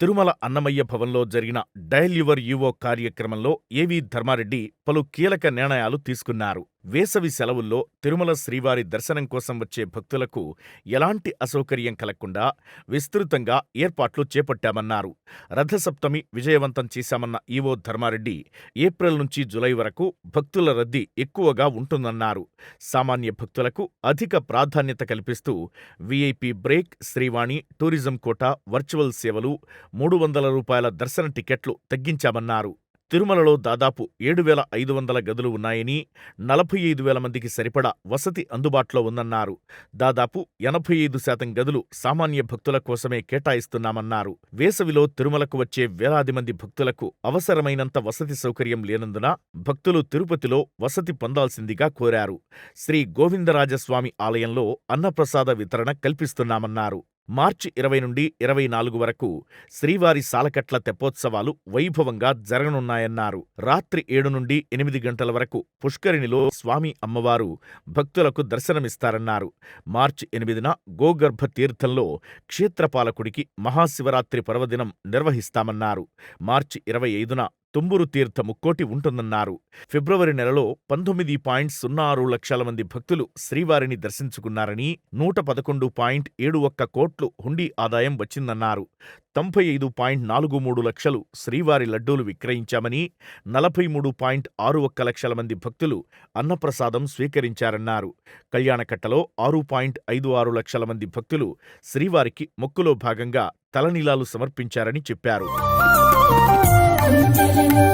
తిరుమల అన్నమయ్య భవన్లో జరిగిన dial your Yuvo కార్యక్రమంలో ఏవీ ధర్మారెడ్డి పలు కీలక నిర్ణయాలు తీసుకున్నారు. వేసవి సెలవుల్లో తిరుమల శ్రీవారి దర్శనం కోసం వచ్చే భక్తులకు ఎలాంటి అసౌకర్యం కలగకుండా విస్తృతంగా ఏర్పాట్లు చేపట్టామన్నారు. రథసప్తమి విజయవంతం చేశామన్న ఈవో ధర్మారెడ్డి ఏప్రిల్ నుంచి జులై వరకు భక్తుల రద్దీ ఎక్కువగా ఉంటుందన్నారు. సామాన్య భక్తులకు అధిక ప్రాధాన్యత కల్పిస్తూ VIP break, Srivani, tourism quota virtual సేవలు, మూడు వందల రూపాయల దర్శన టికెట్లు తగ్గించామన్నారు. తిరుమలలో దాదాపు ఏడు వేల ఐదు వందల గదులు ఉన్నాయని, నలభై ఐదు వేల మందికి సరిపడా వసతి అందుబాటులో ఉందన్నారు. దాదాపు ఎనభై ఐదు శాతం గదులు సామాన్య భక్తుల కోసమే కేటాయిస్తున్నామన్నారు. వేసవిలో తిరుమలకు వచ్చే వేలాది మంది భక్తులకు అవసరమైనంత వసతి సౌకర్యం లేనందున భక్తులు తిరుపతిలో వసతి పొందాల్సిందిగా కోరారు. శ్రీ గోవిందరాజస్వామి ఆలయంలో అన్నప్రసాద వితరణ కల్పిస్తున్నామన్నారు. మార్చి ఇరవై నుండి ఇరవై నాలుగు వరకు శ్రీవారి సాలకట్ల తెప్పోత్సవాలు వైభవంగా జరగనున్నాయన్నారు. రాత్రి ఏడు నుండి ఎనిమిది గంటల వరకు పుష్కరిణిలో స్వామి అమ్మవారు భక్తులకు దర్శనమిస్తారన్నారు. మార్చి ఎనిమిదిన గోగర్భ తీర్థంలో క్షేత్రపాలకుడికి మహాశివరాత్రి పర్వదినం నిర్వహిస్తామన్నారు. మార్చి ఇరవై ఐదున తుంబురు తీర్థ ముక్కోటి ఉంటుందన్నారు. ఫిబ్రవరి నెలలో పంతొమ్మిది పాయింట్ సున్నా ఆరు లక్షల మంది భక్తులు శ్రీవారిని దర్శించుకున్నారని, నూట పదకొండు పాయింట్ ఏడు ఒక్క కోట్లు హుండీ ఆదాయం వచ్చిందన్నారు. తొంభై ఐదు పాయింట్ నాలుగు మూడు లక్షలు శ్రీవారి లడ్డూలు విక్రయించామని, నలభై మూడు పాయింట్ ఆరు ఒక్క లక్షల మంది భక్తులు అన్నప్రసాదం స్వీకరించారన్నారు. కళ్యాణకట్టలో ఆరు పాయింట్ ఐదు ఆరు లక్షల మంది భక్తులు శ్రీవారికి మొక్కులో భాగంగా తలనీలాలు సమర్పించారని చెప్పారు. Thank you.